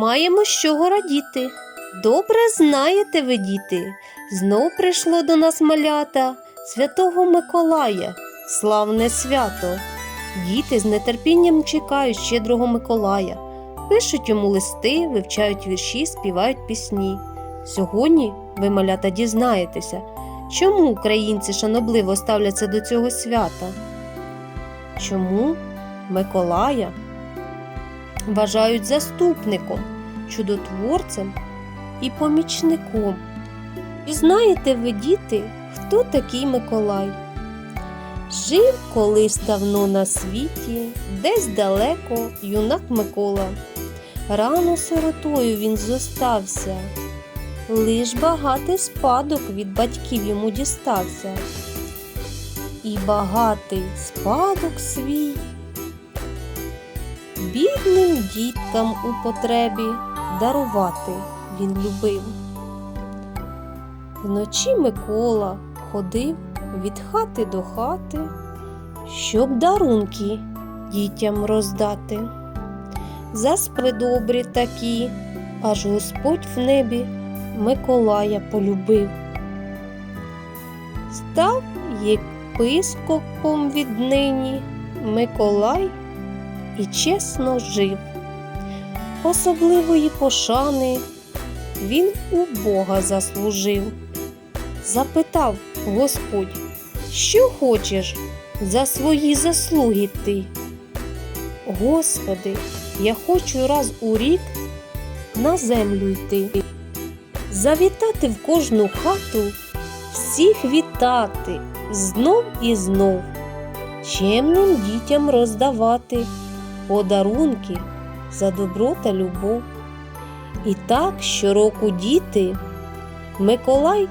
Маємо з чого радіти. Добре знаєте ви, діти, знов прийшло до нас малята Святого Миколая, славне свято. Діти з нетерпінням чекають щедрого Миколая, пишуть йому листи, вивчають вірші, співають пісні. Сьогодні ви, малята, дізнаєтеся, чому українці шанобливо ставляться до цього свята. Чому Миколая вважають заступником, чудотворцем і помічником. І знаєте ви, діти, хто такий Миколай? Жив колись давно на світі, десь далеко юнак Микола. Рано сиротою він зостався, лиш багатий спадок від батьків йому дістався. І багатий спадок свій бідним діткам у потребі дарувати він любив. Вночі Микола ходив від хати до хати, щоб дарунки дітям роздати. Заспи добрі такі, аж Господь в небі Миколая полюбив. Став єпископом віднині Миколай і чесно жив. Особливої пошани він у Бога заслужив. Запитав Господь, що хочеш за свої заслуги ти? Господи, я хочу раз у рік на землю йти, завітати в кожну хату, всіх вітати знов і знов, чемним дітям роздавати подарунки за добро та любов. І так щороку діти Миколай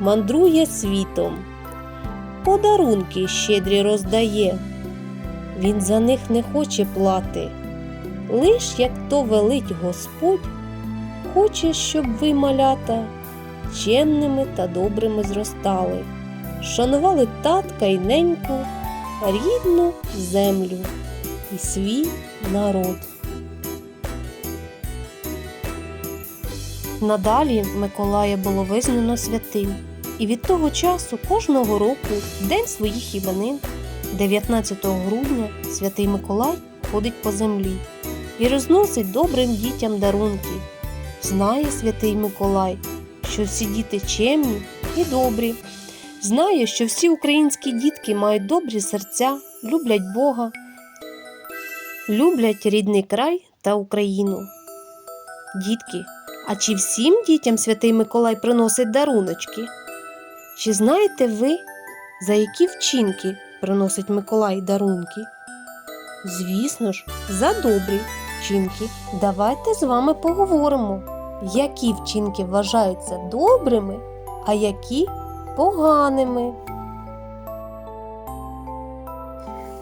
мандрує світом, подарунки щедрі роздає. Він за них не хоче плати, лиш як то велить Господь, хоче, щоб ви, малята, чемними та добрими зростали, шанували татка й неньку, рідну землю і свій народ. Надалі Миколая було визнано святим, і від того часу кожного року, в день своїх іменин, 19 грудня, святий Миколай ходить по землі і розносить добрим дітям дарунки. Знає святий Миколай, що всі діти чемні і добрі. Знає, що всі українські дітки мають добрі серця, люблять Бога, люблять рідний край та Україну. Дітки, а чи всім дітям святий Миколай приносить даруночки? Чи знаєте ви, за які вчинки приносить Миколай дарунки? Звісно ж, за добрі вчинки. Давайте з вами поговоримо, які вчинки вважаються добрими, а які поганими.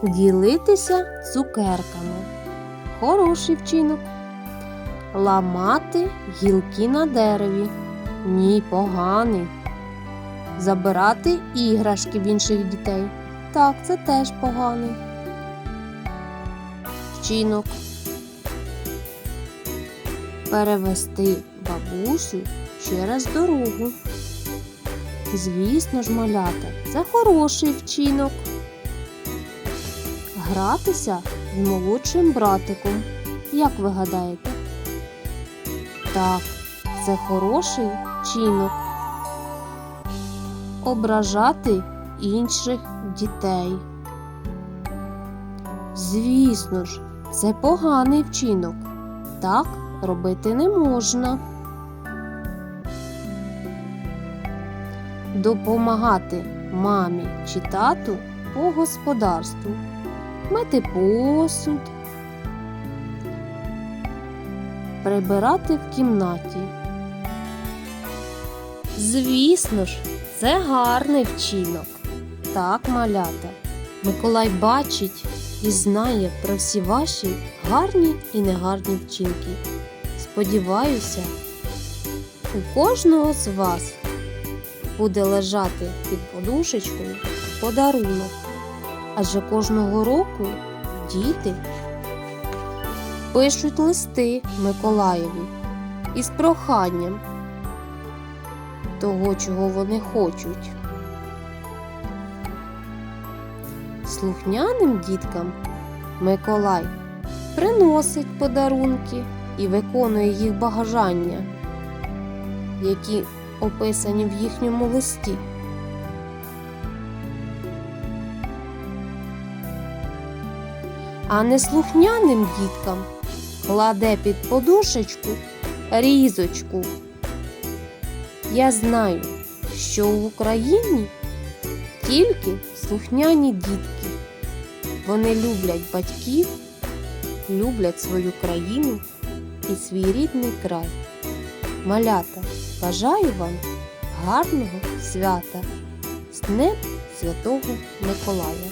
Ділитися цукерками. Хороший вчинок. Ламати гілки на дереві. Ні, поганий. Забирати іграшки в інших дітей. Так, це теж поганий. Вчинок. Перевести бабусю через дорогу. Звісно ж, малята, це хороший вчинок. Гратися з молодшим братиком. Як ви гадаєте? Так, це хороший вчинок. Ображати інших дітей. Звісно ж, це поганий вчинок. Так робити не можна. Допомагати мамі чи тату по господарству, мити посуд, прибирати в кімнаті. Звісно ж, це гарний вчинок. Так, малята. Миколай бачить і знає про всі ваші гарні і негарні вчинки. Сподіваюся, у кожного з вас буде лежати під подушечкою подарунок. Адже кожного року діти пишуть листи Миколаєві із проханням того, чого вони хочуть. Слухняним діткам Миколай приносить подарунки і виконує їх бажання, які описані в їхньому листі. А неслухняним діткам кладе під подушечку різочку. Я знаю, що в Україні тільки слухняні дітки. Вони люблять батьків, люблять свою країну і свій рідний край. Малята, бажаю вам гарного свята з Днем Святого Миколая.